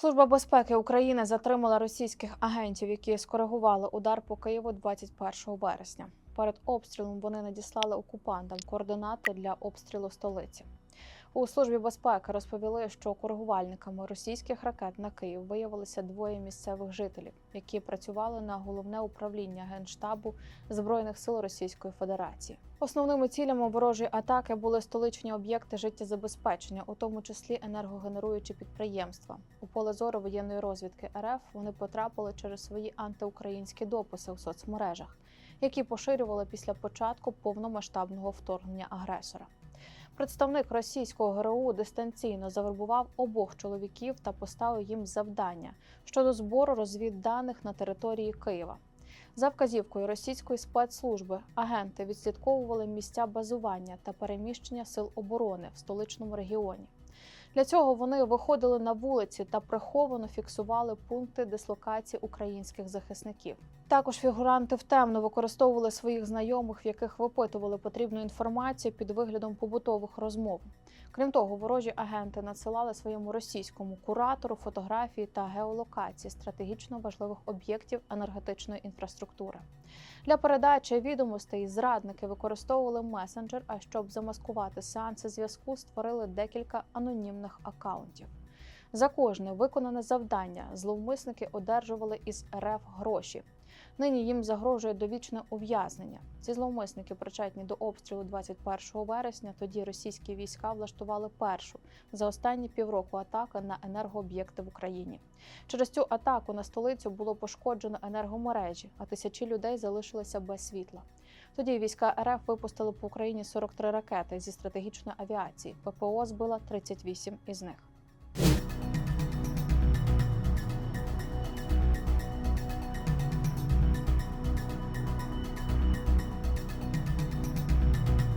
Служба безпеки України затримала російських агентів, які скоригували удар по Києву 21 вересня. Перед обстрілом вони надіслали окупантам координати для обстрілу столиці. У службі безпеки розповіли, що коригувальниками російських ракет на Київ виявилися двоє місцевих жителів, які працювали на головне управління генштабу збройних сил Російської Федерації. Основними цілями ворожої атаки були столичні об'єкти життєзабезпечення, у тому числі енергогенеруючі підприємства. У поле зору воєнної розвідки РФ вони потрапили через свої антиукраїнські дописи у соцмережах, які поширювали після початку повномасштабного вторгнення агресора. Представник російського ГРУ дистанційно завербував обох чоловіків та поставив їм завдання щодо збору розвідданих на території Києва. За вказівкою російської спецслужби агенти відслідковували місця базування та переміщення сил оборони в столичному регіоні. Для цього вони виходили на вулиці та приховано фіксували пункти дислокації українських захисників. Також фігуранти втемно використовували своїх знайомих, в яких випитували потрібну інформацію під виглядом побутових розмов. Крім того, ворожі агенти надсилали своєму російському куратору фотографії та геолокації стратегічно важливих об'єктів енергетичної інфраструктури. Для передачі відомостей зрадники використовували месенджер. А щоб замаскувати сеанси зв'язку, створили декілька анонімних акаунтів. За кожне виконане завдання зловмисники одержували із РФ гроші. Нині їм загрожує довічне ув'язнення. Ці зловмисники причетні до обстрілу 21 вересня. Тоді російські війська влаштували першу за останні півроку атаки на енергооб'єкти в Україні. Через цю атаку на столицю було пошкоджено енергомережі, а тисячі людей залишилися без світла. Тоді війська РФ випустили по Україні 43 ракети зі стратегічної авіації. ППО збила 38 із них.